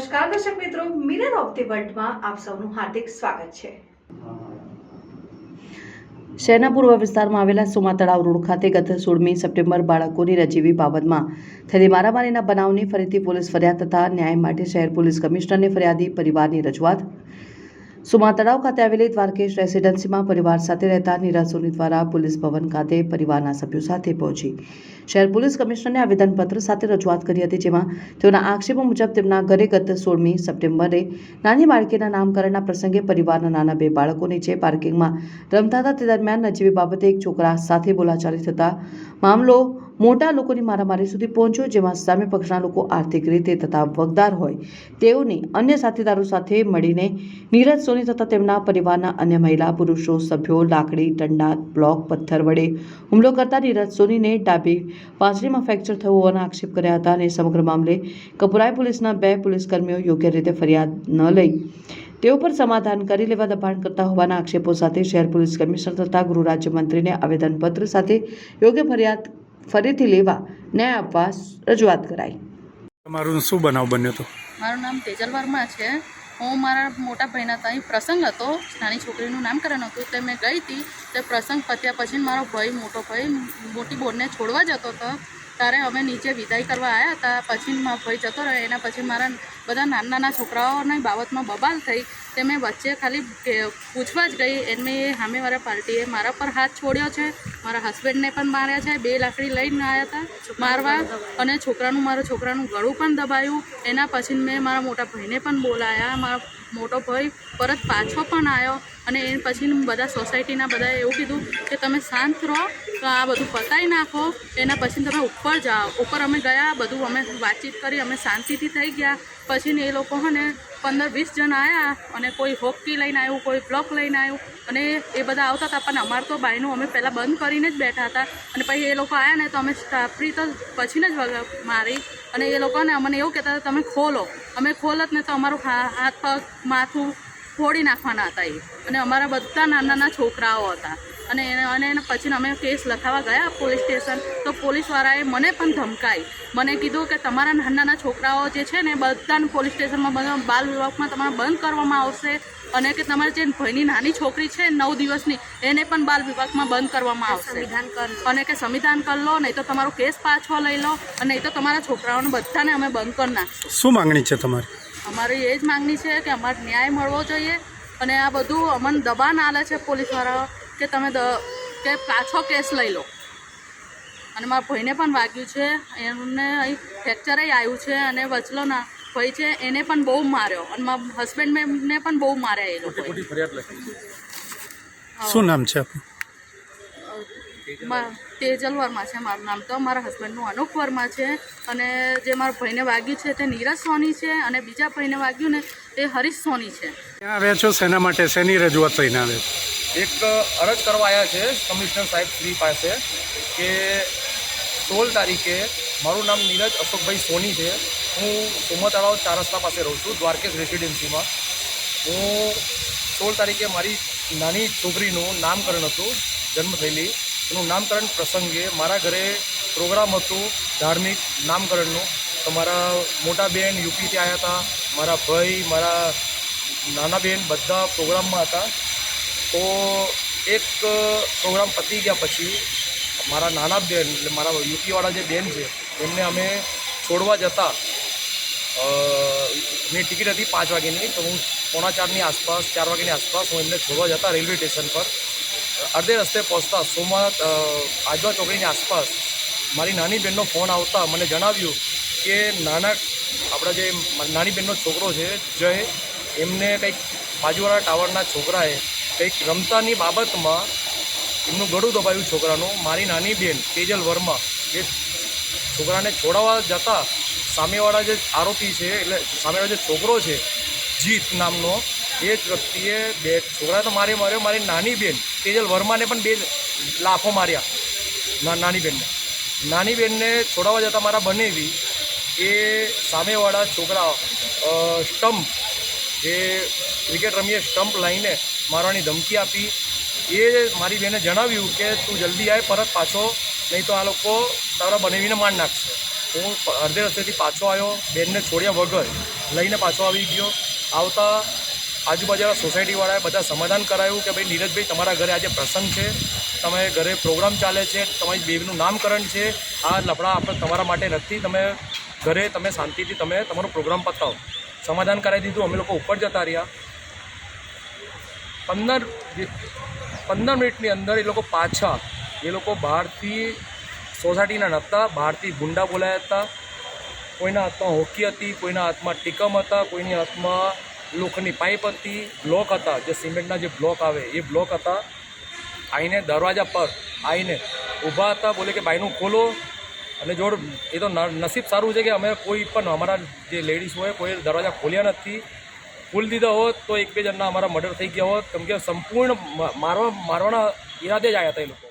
નમસ્કાર, દર્શક મિત્રો. મિરર ઓફ ધી વર્લ્ડમાં આપ સૌનું હાર્દિક સ્વાગત છે. શહેરના પૂર્વ વિસ્તારમાં આવેલા સુમા તળાવ રોડ ખાતે ગત સોળમી સપ્ટેમ્બર બાળકોની રજીવી બાબતમાં થયેલી મારામારીના બનાવની ફરીથી પોલીસ ફરિયાદ તથા ન્યાય માટે શહેર પોલીસ કમિશનરને ફરિયાદી પરિવારની રજૂઆત. સુમા તળાવ ખાતે આવેલી દ્વારકેશ રેસિડેન્સીમાં પરિવાર સાથે રહેતા નિરાશોની દ્વારા પોલીસ ભવન ખાતે પરિવારના સભ્યો સાથે પહોંચી શહેર પોલીસ કમિશનરને આવેદનપત્ર સાથે રજૂઆત કરી હતી, જેમાં તેઓના આક્ષેપો મુજબ તેમના ઘરે ગત સોળમી સપ્ટેમ્બરે નાની બાળકીના નામકરણના પ્રસંગે પરિવારના નાના બે બાળકો નીચે પાર્કિંગમાં રમતા હતા તે દરમિયાન નજીવી બાબતે એક છોકરા સાથે બોલાચાલી થતા મામલો મોટા લોકોની મારામારી સુધી પહોંચ્યો, જેમાં સામે પક્ષના લોકો આર્થિક રીતે તથા વગદાર હોય તેઓની અન્ય સાથીદારો સાથે મળીને નીરજ સોની તથા તેમના પરિવારના અન્ય મહિલા, પુરુષો, સભ્યો, લાકડી દંડા બ્લોક, પથ્થર વડે હુમલો કરતા નીરજ સોનીને ડાબી પાસળીમાં ફ્રેક્ચર થયું હોવાના આક્ષેપ કર્યા હતા અને સમગ્ર મામલે કપુરાય પોલીસના બે પોલીસકર્મીઓ યોગ્ય રીતે ફરિયાદ ન લઈ. તેઓ પર સમાધાન કરી લેવા દબાણ કરતા હોવાના આક્ષેપો સાથે શહેર પોલીસ કમિશનર તથા ગૃહ રાજ્યમંત્રીને આવેદનપત્ર સાથે યોગ્ય ફરિયાદ ફરીથી લેવા ન્યાય આપવા રજૂઆત કરાઈ. તમારું શું બનાવ બન્યો હતો મારું નામ તેજલ વર્મા છે. હું મારા મોટા ભાઈના ત્યાં પ્રસંગ હતો, નાની છોકરીનું નામકરણ હતું તે મેં ગઈ હતી. તે પ્રસંગ પત્યા પછી મારો ભાઈ, મોટો ભાઈ, મોટી બોનને છોડવા જતો હતો. ત્યારે અમે નીચે વિદાય કરવા આવ્યા હતા. પછી ભાઈ જતો રહ્યો. એના પછી મારા બધા નાના નાના છોકરાઓની બાબતમાં બબાલ થઈ. તે મેં વચ્ચે ખાલી પૂછવા જ ગઈ. એમને એ સામેવાળા પાર્ટીએ મારા પર હાથ છોડ્યો છે. મારા હસબન્ડને પણ માર્યા છે. બે લાકડી લઈને આવ્યા હતા મારવા અને છોકરાનું, મારા છોકરાનું ગળું પણ દબાયું. એના પછી મેં મારા મોટા ભાઈને પણ બોલાયા. મારો મોટો ભાઈ પરત પાછો પણ આવ્યો અને એ પછી બધા સોસાયટીના બધાએ એવું કીધું કે તમે શાંત રહો, તો આ બધું પતાવી નાખો, એના પછી તમે ઉપર જાઓ. ઉપર અમે ગયા, બધું અમે વાતચીત કરી, અમે શાંતિથી થઈ ગયા. પછી એ લોકો હને પંદર વીસ જણ આવ્યા અને કોઈ હોકી લઈને આવ્યું, કોઈ બ્લોક લઈને આવ્યું. અને એ બધા આવતા હતા, પણ અમારે તો બાયનું અમે પહેલાં બંધ કરીને જ બેઠા હતા. અને પછી એ લોકો આવ્યા ને તો અમે સ્ટાફરી તો પછીને જ મારી. અને એ લોકોને અમને એવું કહેતા હતા, તમે ખોલો. અમે ખોલત ને તો અમારું હાથ પગ, માથું ફોડી નાખવાના હતા એ. અને અમારા બધા નાના નાના છોકરાઓ હતા. અને એને અને એના પછી અમે કેસ લખાવા ગયા પોલીસ સ્ટેશન. તો પોલીસવાળાએ મને પણ ધમકાઈ. મને કીધું કે તમારા નાના નાના છોકરાઓ જે છે ને બધાને પોલીસ સ્ટેશનમાં બધા બાલ વિભાગમાં તમારે બંધ કરવામાં આવશે અને કે તમારી જે ભાઈની નાની છોકરી છે નવ દિવસની એને પણ બાલ વિભાગમાં બંધ કરવામાં આવશે. અને કે સંવિધાન કરી લો નહીં તો તમારો કેસ પાછો લઈ લો અને નહીં તો તમારા છોકરાઓને બધાને અમે બંધ કરી નાખશું. શું માંગણી છે તમારી? અમારી એ જ માંગણી છે કે અમારે ન્યાય મળવો જોઈએ અને આ બધું અમને દબાણ આલે છે પોલીસવાળાઓ કે તમે દ કે પાછો કેસ લઈ લો. અને મારા ભાઈને પણ વાગ્યું છે એમને અહીં ફ્રેક્ચરે આવ્યું છે અને વચલો ના ભાઈ છે એને પણ બહુ માર્યો. અને મારા હસબન્ડને પણ બહુ માર્યા એ લોકો શું નામ છે આપનું? તેજલ વર્મા છે મારું નામ તો. મારા હસબન્ડનું અનુપ વર્મા છે. અને જે મારા ભાઈને વાગ્યું છે તે નીરજ સોની છે. અને બીજા ભાઈને વાગ્યું ને તે હરીશ સોની છે. ત્યાં આવ્યા છો? શેના માટે? શેની રજૂઆત થઈને આવે? એક અરજ કરવા આવ્યા છે કમિશનર સાહેબ શ્રી પાસે કે સોળ તારીખે મારું નામ નીરજ અશોકભાઈ સોની છે. હું સોમા ચાર રસ્તા પાસે રહું છું, દ્વારકેશ રેસિડેન્સીમાં. હું સોળ તારીખે મારી નાની છોકરીનું નામકરણ હતું, જન્મ થયેલી. એનું નામકરણ પ્રસંગે મારા ઘરે પ્રોગ્રામ હતું ધાર્મિક નામકરણનું. તો મારા મોટા બેન યુપીથી આવ્યા હતા, મારા ભાઈ, મારા નાના બેન બધા પ્રોગ્રામમાં હતા. તો એક પ્રોગ્રામ પતી ગયા પછી મારા નાના બેન, એટલે મારા યુપીવાળા જે બેન છે, એમને અમે છોડવા જતા મેં ટિકિટ હતી પાંચ વાગ્યાની, તો હું પોણા ચારની આસપાસ, ચાર વાગ્યાની આસપાસ હું એમને છોડવા જતા રેલવે સ્ટેશન પર. અડધે રસ્તે પહોંચતા સોમા આજવા ચોકડીની આસપાસ મારી નાની બહેનનો ફોન આવતા મને જણાવ્યું કે નાના, આપણા જે નાની બહેનનો છોકરો છે, જય, એમને કંઈક બાજુવાળા ટાવરના છોકરાએ કંઈક રમતાની બાબતમાં એમનું ગળું દબાયું છોકરાનું, મારી નાની બેન તેજલ વર્મા. એ છોકરાને છોડાવવા જતા સામેવાળા જે આરોપી છે, એટલે સામેવાળો જે છોકરો છે, જીત નામનો, એ જ વ્યક્તિએ બે છોકરા તો મારે માર્યો, મારી નાની બેન તેજલ વર્માને પણ બે લાફો માર્યા નાની બેનને. નાની બેનને છોડાવવા જતાં મારા બનેવી એ સામેવાળા છોકરા સ્ટમ્પ જે ક્રિકેટ રમીએ સ્ટમ્પ લઈને મારવાની ધમકી આપી. એ મારી બેને જણાવ્યું કે તું જલ્દી આય, પરત પાછો. નહીં તો આ લોકો તારા બનાવીને માર નાખશે. હું અડધે રસ્તેથી પાછો આવ્યો, બેનને છોડ્યા વગર લઈને પાછો આવી ગયો. આવતા આજુબાજુના સોસાયટીવાળાએ બધા સમાધાન કરાયું કે ભાઈ, નીરજભાઈ, તમારા ઘરે આજે પ્રસંગ છે. તમે ઘરે પ્રોગ્રામ ચાલે છે. તમારી બેબીનું નામકરણ છે. આ લફડા આપણે તમારા માટે નથી. તમે ઘરે તમે શાંતિથી તમે તમારો પ્રોગ્રામ પતાવો. સમાધાન કરાવી દીધું. અમે લોકો ઉપર જતા રહ્યા. પંદર પંદર મિનિટની અંદર એ લોકો પાછા, એ લોકો બહારથી સોસાયટીના નહોતા બહારથી ગુંડા બોલાયા હતા. કોઈના હાથમાં હોકી હતી, કોઈના હાથમાં ટીકમ હતા, કોઈની હાથમાં લોખંડની પાઇપ હતી, બ્લોક હતા, જે સિમેન્ટના જે બ્લોક આવે, એ બ્લોક હતા. આવીને દરવાજા પર આવીને ઊભા હતા, બોલે કે બાઈનું ખોલો. અને જોડ, એ તો નસીબ સારું છે કે અમે કોઈ પણ અમારા જે લેડીઝ હોય, કોઈ દરવાજા ખોલ્યા નથી. ખોલી દીધા હોત તો એક બે જણના અમારા મર્ડર થઈ ગયા હોત. કેમ કે સંપૂર્ણ મારવા, મારવાના ઈરાદે જ આવ્યા હતા એ લોકો.